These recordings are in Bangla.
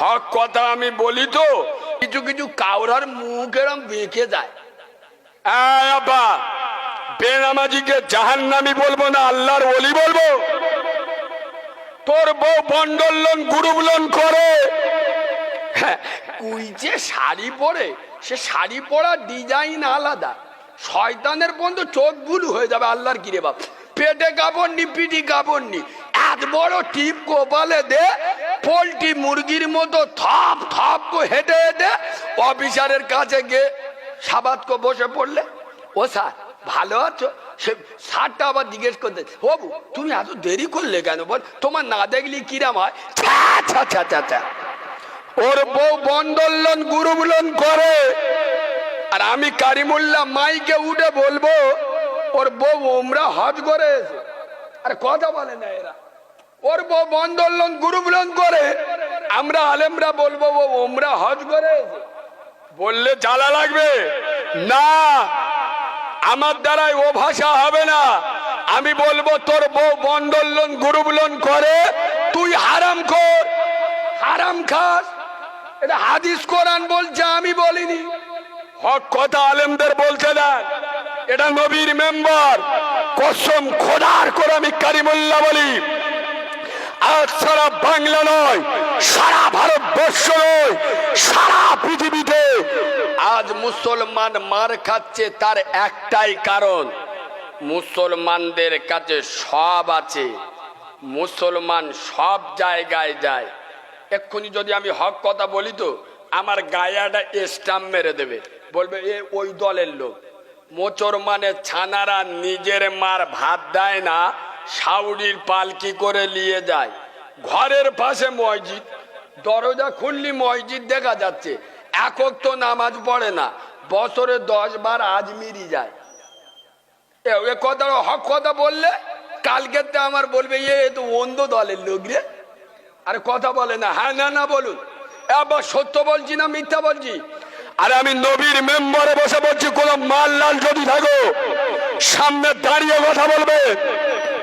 হক কথা আমি বলি তো। কিছু কিছু কাউরার মুখ এরম বেঁকে যায়। আব্বা বেনামাজিকে জাহান্নামি বলব না আল্লাহর ওলি বলব। তোর বউ বন্ডলন গুরুবলন করে। হ্যাঁ, কুইচে শাড়ি পরে সে শাড়ি পরা ডিজাইন আলাদা। শয়তানের বন্ধু চোখ ভুল হয়ে যাবে আল্লাহর কিরে বাপ। পেটে কাপড় নি পিটি কাপড় নি এত বড় টিপ কোপালে দে, পোলট্রি মুরগির মতো থপ থপ কো হেঁটে হেঁটে অফিসারের কাছে গিয়ে সাবাত কো বসে পড়লে। ও স্যার, ভালো আছো? সে সারটা আবার জিজ্ঞেস করতে, বাবু, তুমি এত দেরি করলে কেন? বল, তোমার না দেখলি কিরাম হয়। ওর বউ বন্দোলন, গুরুবলন করে। আর আমি কারিমুল্লাহ মাইকে উঠে বলব ওর বউ ওমরা হজ করে। আর কথা বলে না এরা। ওর বউ বন্দোলন, গুরুবলন করে। আমরা আলেমরা বলব, ও ওমরা হজ করে বললে জ্বালা লাগবে। না, আমার দ্বারাই ও ভাষা হবে না। আমি বলব, তোর বউ বন্দোলন, গুরুবলন করে, তুই হারাম কর হারাম খাস। এটা হাদিস কোরআন বলছে, আমি বলিনি। হক কথা আলেমদের বলছে না। এটা নবীর মেম্বার। কসম খোদার করে আমি কারিমুল্লাহ বলি, আজ সারা বাংলা নয়, সারা ভারতবর্ষ নয়, সারা পৃথিবীতে আজ মুসলমান মার খাচ্ছে তার একটাই কারণ। মুসলমানদের কাছে সব আছে, মুসলমান সব জায়গায় যায়। এক্ষুনি যদি আমি হক কথা বলি তো, আমার গায়াটা স্টাম্প মেরে দেবে। বলবে, এ ওই দলের লোক। মোচর মানে ছানারা নিজের মার ভাত দেয় না সাউডির পালকি করে নিয়ে যায়। ঘরের পাশে মসজিদ, দরজা খুললি মসজিদ দেখা যাচ্ছে। একক তো নামাজ পড়ে না, বছরে দশ বার আজমিরি যায়। এ কথা, হক কথা বললে, কালকে তো আমার বলবে, এ তো অন্ধ দলের লোক রে। আরে কথা বলে না হ্যাঁ না না বলুন। আবার সত্য বলছি না মিথ্যা বলছি? আরে আমি নবীর মেম্বারে বসে বলছি, কোন মাল লাল যদি থাকো, সামনে দাঁড়িয়ে কথা বলবে।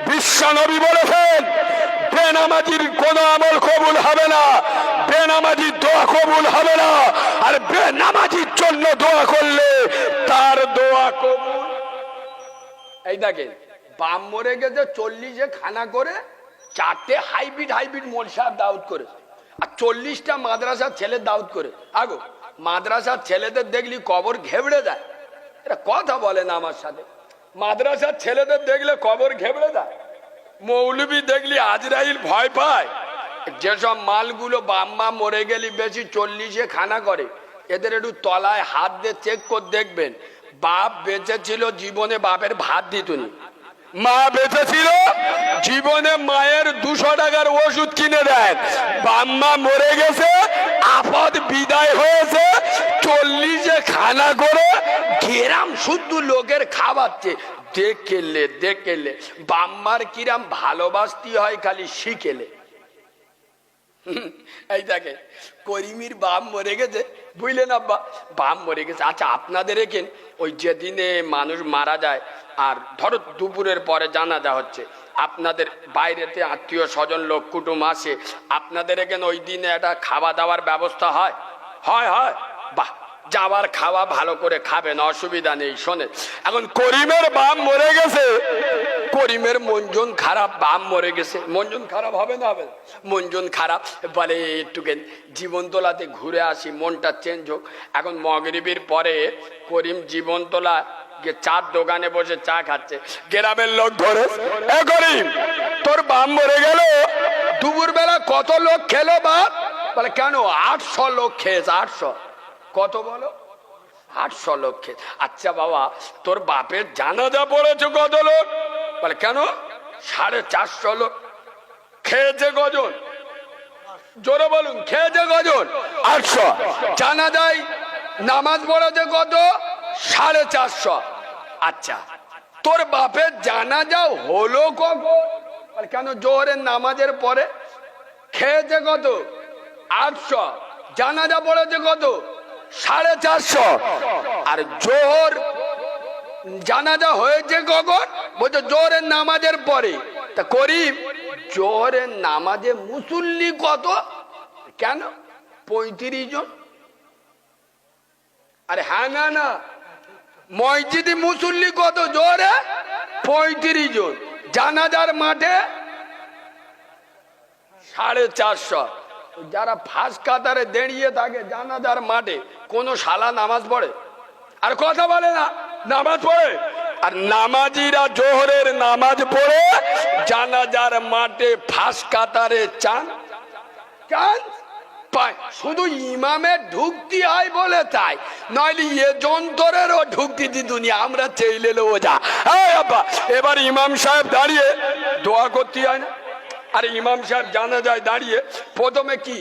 বিশ্ব নবী বলেছেন, বেনামাজির কোন আমল কবুল হবে না, বেনামাজির দোয়া কবুল হবে না, আর বেনামাজির জন্য দোয়া করলে তার দোয়া কবুল। এই দেখেন বাম মরে গেছে, চল্লিশে খানা করে চারটে হাইব্রিড হাইব্রিড মোল দাউদ করে আর চল্লিশটা মাদ্রাসার ছেলে দাউদ করে আগো। মাদ্রাসার ছেলেদের দেখলি কবর ঘেবড়ে দেয়। এটা কথা বলে না আমার সাথে। মাদ্রাসার ছেলেদের দেখলে কবর ঘেবড়ে দেয়। মৌলবি দেখলি আজরাইল ভয় পায়। যেসব মালগুলো বাম্মা মরে গেলি বেশি চল্লিশে খানা করে, এদের একটু তলায় হাত দিয়ে চেক করে দেখবেন। বাপ বেঁচে ছিল জীবনে বাপের ভাত দিতুনি। মা বেঁচে ছিল জীবনে মায়ের দুশো টাকার ওষুধ কিনে দেন বাম্মা মরে গেছে আপদ বিদায় হয়েছে, চল্লিশে খানা করে গেরাম শুদ্ধ লোকের খাওয়াচ্ছে। দেখেলে দেখেলে, বাম্মার কিরাম ভালোবাসতি হয় খালি শিখেলে। এই দেখে, করিমির বাপ মরে গেছে, বুঝলেন আব্বা? বাপ মরে গেছে। আচ্ছা আপনাদের এখান ওই যেদিনে মানুষ মারা যায়, আর ধরো দুপুরের পরে জানা জানাজা হচ্ছে আপনাদের বাইরেতে আত্মীয় স্বজন লোক কুটুম আসে, আপনাদের এখানে ওই দিনে একটা খাওয়া দাওয়ার ব্যবস্থা হয়? হয় হয়। বাহ, যাওয়ার খাওয়া ভালো করে খাবেন, অসুবিধা নেই শোনে এখন করিমের বাপ মরে গেছে। করিমের মনজন খারাপ, বাপ মরে গেছে। মনজন খারাপ হবে না হবে? না? মনজন খারাপ, বলে একটুকে জীবনতলাতে ঘুরে আসি, মনটা চেঞ্জ হোক। এখন মগরিবির পরে করিম জীবনতলা চার দোকানে বসে চা খাচ্ছে। গ্রামের লোক ধরে তোর বাপ মরে গেল। দুপুর বেলা কত লোক খেলো বাপ বলে, কেন? আটশো লোক খেয়েছে, আটশো। কত বলো? আটশো লোক খেয়ে আচ্ছা বাবা, তোর বাপের জানাজা পড়েছে কত লোক? বলে, কেন? সাড়ে চারশো লোক খেয়েছে গজন জোরে বলুন, খেয়েছে গজন আটশো। জানা যায় নামাজ পড়েছে কত? সাড়ে চারশো। আচ্ছা তোর বাপের জানাজা হলো কখন? বলে, কেন জোহরের নামাজের পরে? খেয়েছে কত? আটশো। জানাজা পড়েছে কত? সাড়ে চারশো। আর জোহর জানাজা হয়েছে কখন? বলছে জোহরের নামাজের পরে। তা করিম জোহরের নামাজে মুসল্লি কত? কেন? পঁয়ত্রিশ জন। আরে হ্যাঁ না না। মসজিদে মুসল্লি কত জোরে? পঁয়ত্রিশ জন। জানাজার মাঠে সাড়ে চারশো। যারা ফাঁস কাতারে দাঁড়িয়ে থাকে জানাজার মাঠে, কোনো শালা নামাজ পড়ে? আর কথা বলে না, নামাজ পড়ে? আর নামাজিরা জোহরের নামাজ পড়ে, জানাজার মাঠে ফাঁস কাতারে চান? চান? পায়। শুধু ইমামের ঢুকতি হয় বলে তাই। নইলে এ যন্ত্রেরও ঢুকতি দি দুনিয়া। আমরা চেইলে লো যা। আব্বা, এবার ইমাম সাহেব দাঁড়িয়ে দোয়া করতে হয় না? আর ইমাম সাহেব জানা যায় দাঁড়িয়ে প্রথমে কি?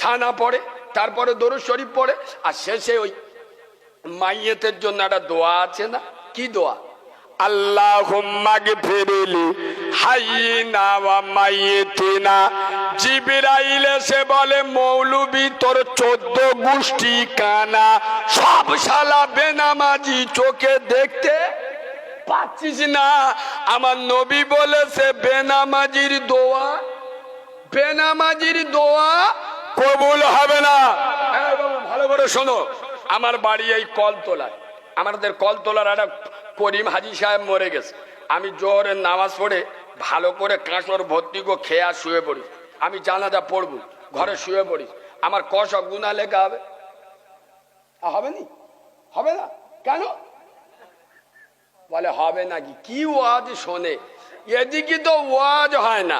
সানা পড়ে, তারপরে দরুদ শরীফ পড়ে, আর শেষে ওই মাইয়েতের জন্য একটা দোয়া আছে না? কি দোয়া? আল্লাহুম্মা গফিরলি হাইয়িনা ওয়া মাইয়িতিনা জিবরাইল এসে বলে, মৌলবি, তোর চোদ্দ গোষ্ঠী কানা। সব শালা বেনামাজি চোখে দেখতে পাচ্ছিস না। আমার নবী বলেছে, বেনামাজির দোয়া বেনামাজির দোয়া কবুল হবে না। হ্যাঁ ভালো করে শোনো। আমার বাড়ি এই কলতলায়। আমাদের কলতলার একটা করিম হাজি সাহেব মরে গেছে। আমি জোহরের নামাজ পড়ে ভালো করে কাঁচর ভর্তি করে খেয়ে শুয়ে পড়ি। আমি জানাজা পড়ব, ঘরে শুয়ে পড়ি। আমার কষ গুণা লেখা হবে? হবে নি? হবে না? কেন? বলে, হবে নাকি কি? ওয়াজ শোনে? এদিকে তো ওয়াজ হয় না,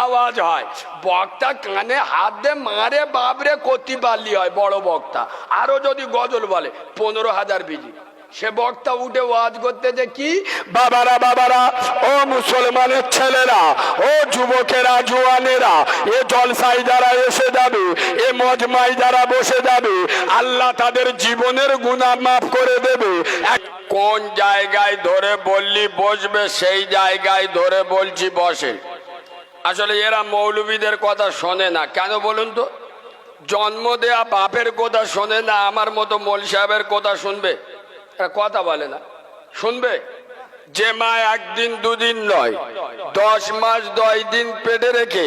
আওয়াজ হয়। বক্তা কানে হাত দে মারে বাবরে করতে পারলি হয়, বড় বক্তা। আরও যদি গজল বলে, পনেরো হাজার বিজি। সে বক্তা উঠে ওয়াজ করতে যে কি? বাবারা বাবারা, ও মুসলমানের ছেলেরা, ও যুবকেরা, জোয়ানেরা, এ জলসাই যারা এসে যাবে, এ মজমাই যারা বসে যাবে, আল্লাহ তাদের জীবনের গুণা মাফ করে দেবে। কোন জায়গায় ধরে বললি বসবে, সেই জায়গায় ধরে বলছি বসে। আসলে এরা মৌলবীদের কথা শোনে না। কেন বলুন তো? জন্ম দেয়া বাপের কথা শোনে না, আমার মতো মল সাহেবের কথা শুনবে? কথা বলে না। শুনবে? যে মা একদিন, দুদিন নয়, দশ মাস, দশ দিন পেটে রেখে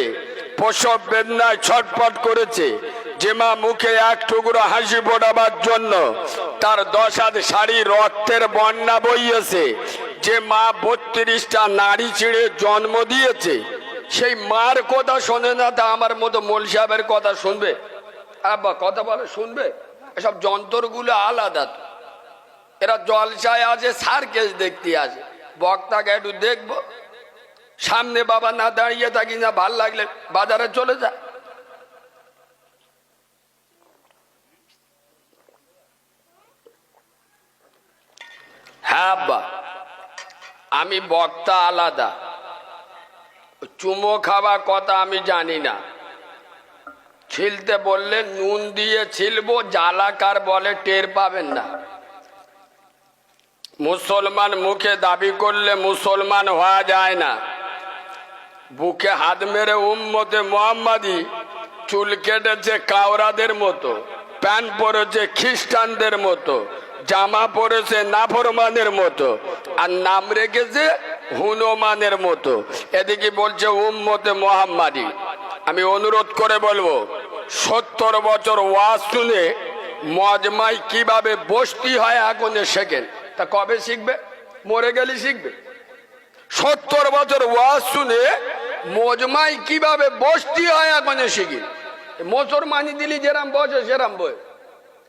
প্রসব বেদনায় ছটপট করেছে। যে মা মুখে এক টুকরো হাসি ফোটাবার জন্য তার দশ হাত শাড়ি রক্তের বন্যা বইয়েছে। যে মা বত্রিশটা নারী ছিঁড়ে জন্ম দিয়েছে। সেই মার কথা শোনে না তা আমার মতো মোল সাহেবের কথা শুনবে? আব্বা, কথা বলে শুনবে? এসব যন্ত্রগুলো আলাদা তো। এরা জলসায় আছে সার্কেস দেখতে আসে। বক্তাকে একটু দেখব। সামনে বাবা না দাঁড়িয়ে থাকি না, ভালো লাগলে বাজারে চলে যায় হ্যাঁ আব্বা। আমি বক্তা আলাদা। চুমো খাওয়া কথা আমি জানি না। ছিলতে বললে নুন দিয়ে ছিলবো, জ্বালাকার বলে টের পাবেন না। মুসলমান মুখে দাবি করলে মুসলমান হওয়া যায় না। বুকে হাত মেরে উম্মতে মোহাম্মদি চুল কেটেছে কাওরাদের মতো, প্যান্ট পরেছে খ্রিস্টানদের মতো, জামা পরেছে নাফরমানের মতো, আর নাম রেখেছে হুনমানের মতো। এদিকে বলছে উম্মতে মোহাম্মাদি। আমি অনুরোধ করে বলব, সত্তর বছর ওয়াজ শুনে মজমাই কীভাবে বসতি হয় আগুনে শেখেন তা কবে শিখবে? মরে গেলে শিখবে। সত্তর বছর ওয়াজ শুনে মজমাই কীভাবে বসতি হয় এখনও শিখি মোচর মানি দিলি যেরাম বসে সেরাম বই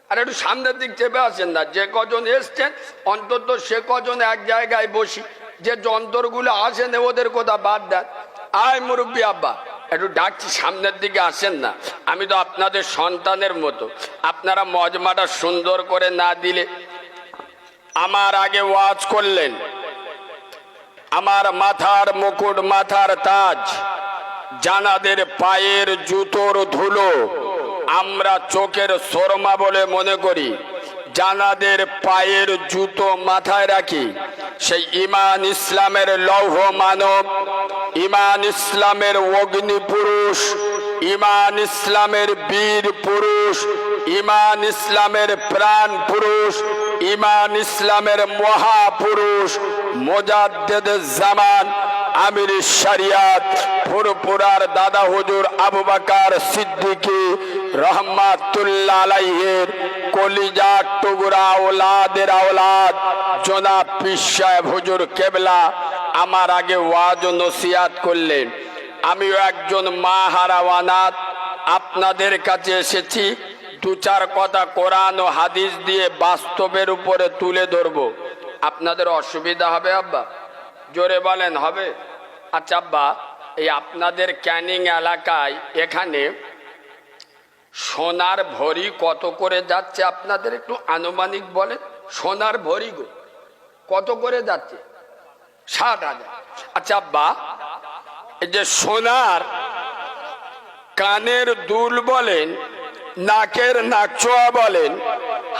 আর একটু সামনের দিক চেপে আসেন না। যে কজন এসছেন, অন্তত সে কজন এক জায়গায় বসি। যে যন্ত্রগুলো আসেন ওদের কথা বাদ দেন। আয় মুরব্বী আব্বা। একটু ডাকছি, সামনের দিকে আসেন না। আমি তো আপনাদের সন্তানের মতো। আপনারা মজমাটা সুন্দর করে না দিলে আমার আগে ওয়াজ করলেন। আমার মাথার মুকুট, মাথার তাজ, জানাদের পায়ের জুতোর ধুলো, আমরা চোখের শর্মা বলে মনে করি। জানাদের পায়ের জুতো মাথায় রাখি। সেই ইমান ইসলামের লৌহ মানব, ইমান ইসলামের অগ্নি পুরুষ, ইমান ইসলামের বীর পুরুষ, ইমান ইসলামের প্রাণ পুরুষ, ইমান ইসলামের মহাপুরুষ, মোজাদ্দেদ জামান, আমির শরিয়াত ফুরপুরার দাদা হুজুর আবু বাকার সিদ্দিকী রহমাতুল্লাহ আলাইহের কলিজা টুগুরা ওলাদের আওলাদ জনাব পীর সাহেব, হুজুর কেবলা আমার আগে ওয়াজ ও নসিহাত করলেন। আমিও একজন মা হারাওয়ানাত, আপনাদের কাছে এসেছি। দু চার কথা কোরআন ও হাদিস দিয়ে বাস্তবের উপরে তুলে ধরবো। আপনাদের অসুবিধা হবে আব্বা? জোরে বলেন, হবে? আচ্ছা আব্বা, এই আপনাদের ক্যানিং এলাকায় এখানে সোনার ভরি কত করে যাচ্ছে? আপনাদের একটু আনুমানিক বলেন। সোনার ভরি গো, কত করে যাচ্ছে? ষাট হাজার। আচ্ছা আব্বা এই যে সোনার কানের দুল বলেন, নাকের নাকচোয়া বলেন,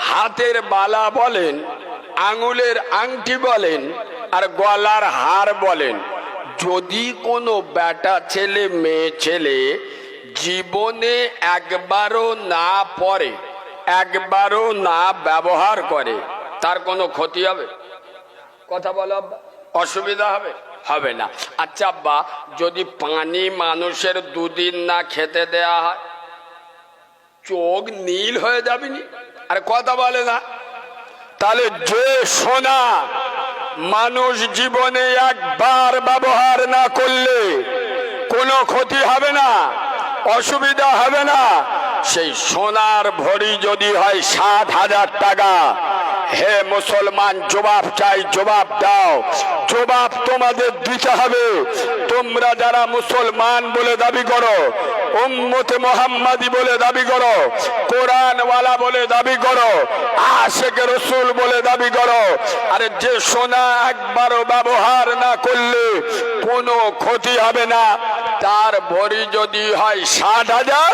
হাতের বালা বলেন, আঙুলের আংটি বলেন, আর গলার হার বলেন, যদি কোনো বেটা ছেলে, মেয়ে ছেলে জীবনে একবারও না পড়ে, একবারও না ব্যবহার করে, তার কোনো ক্ষতি হবে? কথা বলো অসুবিধা হবে? হবে না। আচ্ছা আব্বা, যদি পানি মানুষের দুদিন না খেতে দেয়া হয়, চোখ নীল হয়ে যাবে নি? আরে কথা বলে না। তাহলে যে সোনা মানুষ জীবনে একবার ব্যবহার না করলে কোনো ক্ষতি হবে না? অসুবিধা হবে না। সেই সোনার ভরি যদি হয় সাত হাজার টাকা। হে মুসলমান, জবাব চাই, জবাব দাও। জবাব তোমাদের দিতে হবে। তোমরা যারা মুসলমান বলে দাবি করো উম্মতে মোহাম্মদি বলে দাবি করো, কোরআনওয়ালা বলে দাবি করো, আশেক রসুল বলে দাবি করো। আরে যে সোনা একবারও ব্যবহার না করলে কোনো ক্ষতি হবে না। তার ভরি যদি হয় ষাট হাজার,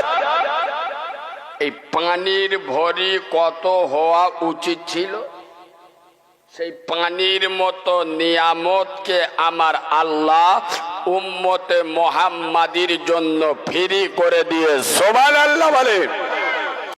এই পানির ভরি কত হওয়া উচিত ছিল? সেই পানির মতো নিয়ামতকে আমার আল্লাহ উম্মতে মোহাম্মাদির জন্য ফিরি করে দিয়ে সোবাল আল্লাহ বলে।